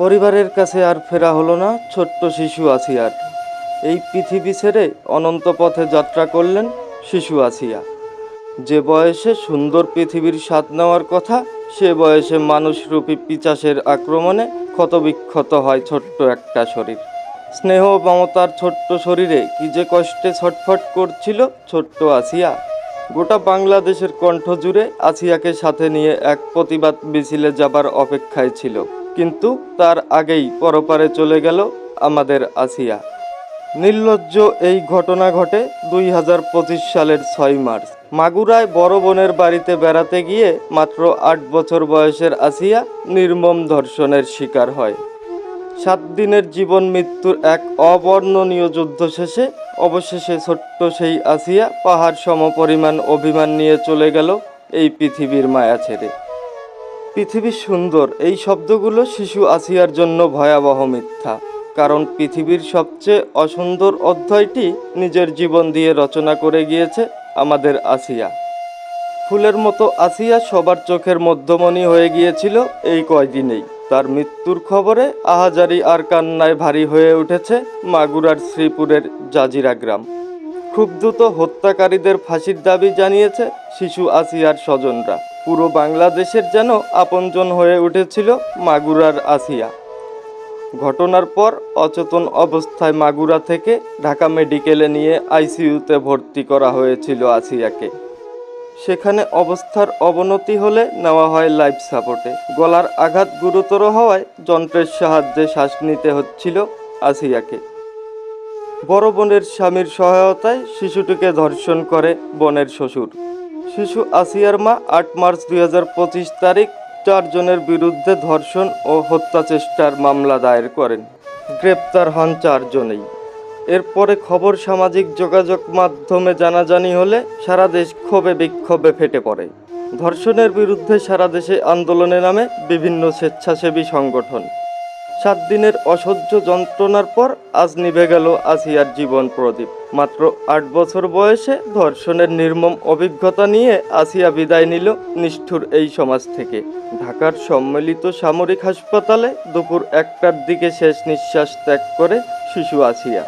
পরিবারের কাছে আর ফেরা হলো না, ছোট্ট শিশু আসিয়ার। এই পৃথিবী ছেড়ে অনন্ত পথে যাত্রা করলেন শিশু আসিয়া। যে বয়সে সুন্দর পৃথিবীর স্বাদ নেওয়ার কথা, সে বয়সে মানুষরূপী পিচাসের আক্রমণে ক্ষতবিক্ষত হয় ছোট্ট একটা শরীর। স্নেহ মমতার ছোট্ট শরীরে কি যে কষ্টে ছটফট করছিল ছোট্ট আসিয়া। গোটা বাংলাদেশের কণ্ঠ জুড়ে আসিয়াকে সাথে নিয়ে এক প্রতিবাদ মিছিলে যাবার অপেক্ষায় ছিল। কিন্তু তার আগেই পরপারে চলে গেল আমাদের আসিয়া। নির্লজ্জ এই ঘটনা ঘটে দুই হাজার পঁচিশ সালের ছয় মার্চ। মাগুরায় বড় বোনের বাড়িতে বেড়াতে গিয়ে মাত্র আট বছর বয়সের আসিয়া নির্মম ধর্ষণের শিকার হয়। সাত দিনের জীবন মৃত্যুর এক অবর্ণনীয় যুদ্ধ শেষে অবশেষে ছোট্ট সেই আসিয়া পাহাড় সমপরিমাণ অভিমান নিয়ে চলে গেল এই পৃথিবীর মায়া ছেড়ে। পৃথিবী সুন্দর, এই শব্দগুলো শিশু আসিয়ার জন্য ভয়াবহ মিথ্যা। কারণ পৃথিবীর সবচেয়ে অসুন্দর অধ্যায়টি নিজের জীবন দিয়ে রচনা করে গিয়েছে আমাদের আসিয়া। ফুলের মতো আসিয়া সবার চোখের মধ্যমণি হয়ে গিয়েছিল এই কয়দিনেই। তার মৃত্যুর খবরে আহাজারি আর কান্নায় ভারী হয়ে উঠেছে মাগুরার শ্রীপুরের জাজিরা গ্রাম। খুব দ্রুত হত্যাকারীদের ফাঁসির দাবি জানিয়েছে শিশু আসিয়ার স্বজনরা। পুরো বাংলাদেশের যেন আপনজন হয়ে উঠেছিল মাগুরার আসিয়া। ঘটনার পর অচেতন অবস্থায় মাগুরা থেকে ঢাকা মেডিকেলে নিয়ে আইসিইউতে ভর্তি করা হয়েছিল আসিয়াকে। সেখানে অবস্থার অবনতি হলে নেওয়া হয় লাইফ সাপোর্টে। গলার আঘাত গুরুতর হওয়ায় যন্ত্রের সাহায্যে শ্বাস নিতে হচ্ছিল আসিয়াকে। বড় বোনের স্বামীর সহায়তায় শিশুটিকে ধর্ষণ করে বোনের শ্বশুর। শিশু আসিয়ার মা, আট মার্চ দুই হাজার পঁচিশ তারিখ, চারজনের বিরুদ্ধে ধর্ষণ ও হত্যা চেষ্টার মামলা দায়ের করেন। গ্রেপ্তার হন চারজনেই। এরপরে খবর সামাজিক যোগাযোগ মাধ্যমে জানাজানি হলে সারা দেশ ক্ষোভে বিক্ষোভে ফেটে পড়ে। ধর্ষণের বিরুদ্ধে সারা দেশে আন্দোলনে নামে বিভিন্ন স্বেচ্ছাসেবী সংগঠন। সাত দিনের অসহ্য যন্ত্রণার পর আজ নিভে গেল আসিয়ার জীবন প্রদীপ। মাত্র আট বছর বয়সে ধর্ষণের নির্মম অভিজ্ঞতা নিয়ে আসিয়া বিদায় নিল নিষ্ঠুর এই সমাজ থেকে। ঢাকার সম্মিলিত সামরিক হাসপাতালে দুপুর একটার দিকে শেষ নিঃশ্বাস ত্যাগ করে শিশু আসিয়া।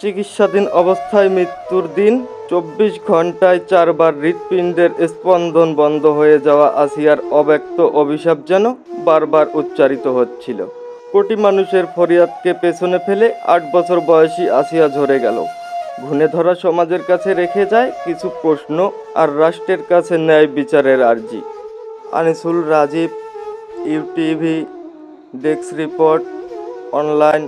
চিকিৎসাধীন অবস্থায় মৃত্যুর দিন চব্বিশ ঘন্টায় চারবার হৃৎপিণ্ডের স্পন্দন বন্ধ হয়ে যাওয়া আসিয়ার অব্যক্ত অভিশাপ যেন বারবার উচ্চারিত হচ্ছিল। কোটি মানুষের ফরিয়াদকে পেছনে ফেলে আট বছর বয়সী আসিয়া ঝরে গেল। ঘুণে ধরা সমাজের কাছে রেখে যায় কিছু প্রশ্ন আর রাষ্ট্রের কাছে ন্যায় বিচারের আর্জি। Anisul Rajib, UTV, desk report, online